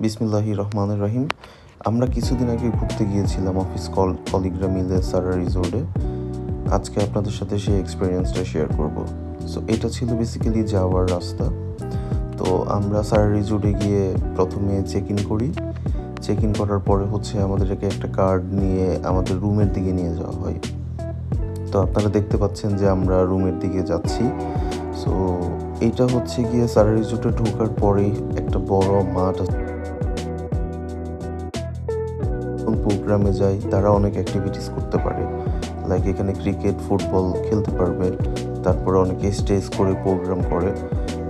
বিসমিল্লাহি রহমান রহিম। আমরা কিছুদিন আগে ঘুরতে গিয়েছিলাম অফিস কল কলিগরা মিলে সারা রিসোর্টে। আজকে আপনাদের সাথে সেই এক্সপিরিয়েন্সটা শেয়ার করব। সো এটা ছিল বেসিক্যালি যাওয়ার রাস্তা। তো আমরা সারা রিসোর্টে গিয়ে প্রথমে চেক ইন করি। চেক ইন করার পরে হচ্ছে আমাদেরকে একটা কার্ড নিয়ে আমাদের রুমের দিকে নিয়ে যাওয়া হয়। তো আপনারা দেখতে পাচ্ছেন যে আমরা রুমের দিকে যাচ্ছি। সো এইটা হচ্ছে গিয়ে সারা রিসোর্টে ঢোকার পরেই একটা বড় মাঠ আছে। প্রোগ্রামে যাই, তারা অনেক অ্যাক্টিভিটিস করতে পারে। লাইক এখানে ক্রিকেট ফুটবল খেলতে পারবে। তারপরে অনেকে স্টেজ করে প্রোগ্রাম করে।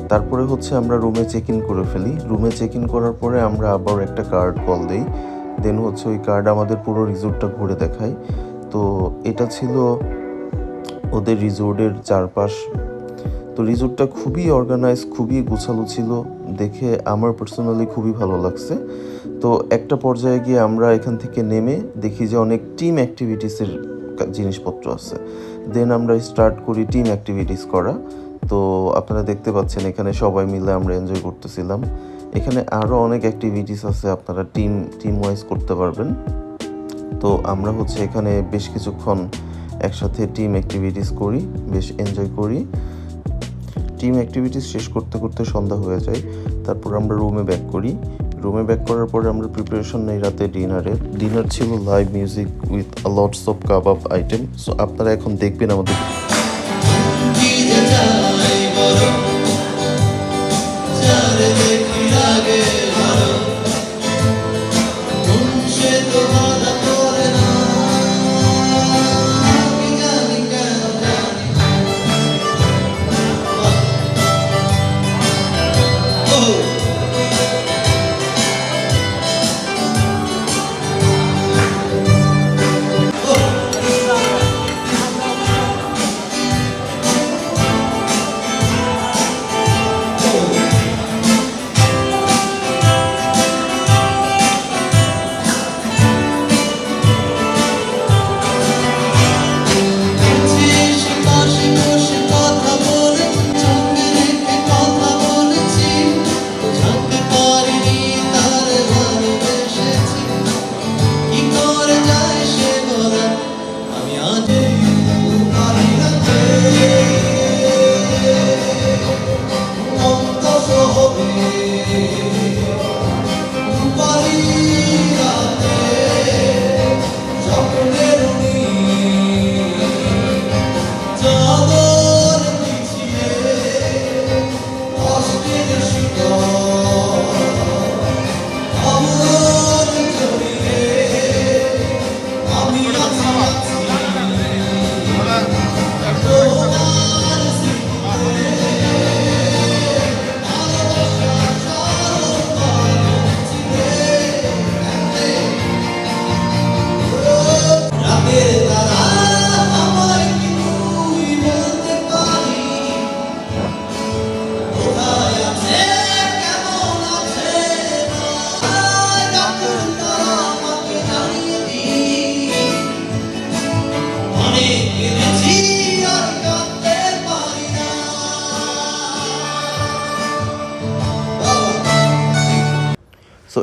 তারপরে হচ্ছে আমরা রুমে চেক ইন করে ফেলি। রুমে চেক ইন করার পরে আমরা আবার একটা কার্ড কল দিই। দেন হচ্ছে ওই কার্ড আমাদের পুরো রিসোর্টটা ঘুরে দেখায়। তো এটা ছিল ওদের রিজোর্টের চারপাশ। তো রিসোর্টটা খুবই অর্গানাইজ খুবই গোছালো ছিল। দেখে আমার পার্সোনালি খুবই ভালো লাগছে। তো একটা পর্যায়ে গিয়ে আমরা এখান থেকে নেমে দেখি যে অনেক টিম অ্যাক্টিভিটিসের জিনিসপত্র আছে। দেন আমরা স্টার্ট করি টিম অ্যাক্টিভিটিস করা। তো আপনারা দেখতে পাচ্ছেন এখানে সবাই মিলে আমরা এনজয় করতেছিলাম। এখানে আরও অনেক অ্যাক্টিভিটিস আছে, আপনারা টিম টিম ওয়াইজ করতে পারবেন। তো আমরা হচ্ছে এখানে বেশ কিছুক্ষণ একসাথে টিম অ্যাক্টিভিটিস করি, বেশ এনজয় করি। টিম অ্যাক্টিভিটিস শেষ করতে করতে সন্ধ্যা হয়ে যায়। তারপর আমরা রুমে ব্যাক করি। রুমে ব্যাক করার পরে আমরা প্রিপারেশন নেই রাতে ডিনারে ডিনার ছিল live music with lots of kebab item so আপনারা এখন দেখবেন আমাদের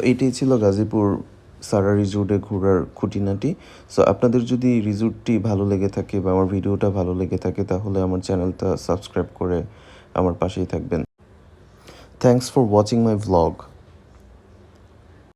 এইটাই ছিল গাজীপুর সারা রিজোর্টে ঘোরার খুঁটিনাটি। সো আপনাদের যদি রিজোর্টটি ভালো লেগে থাকে বা আমার ভিডিওটা ভালো লেগে থাকে, তাহলে আমার চ্যানেলটা সাবস্ক্রাইব করে আমার পাশেই থাকবেন। Thanks for watching my vlog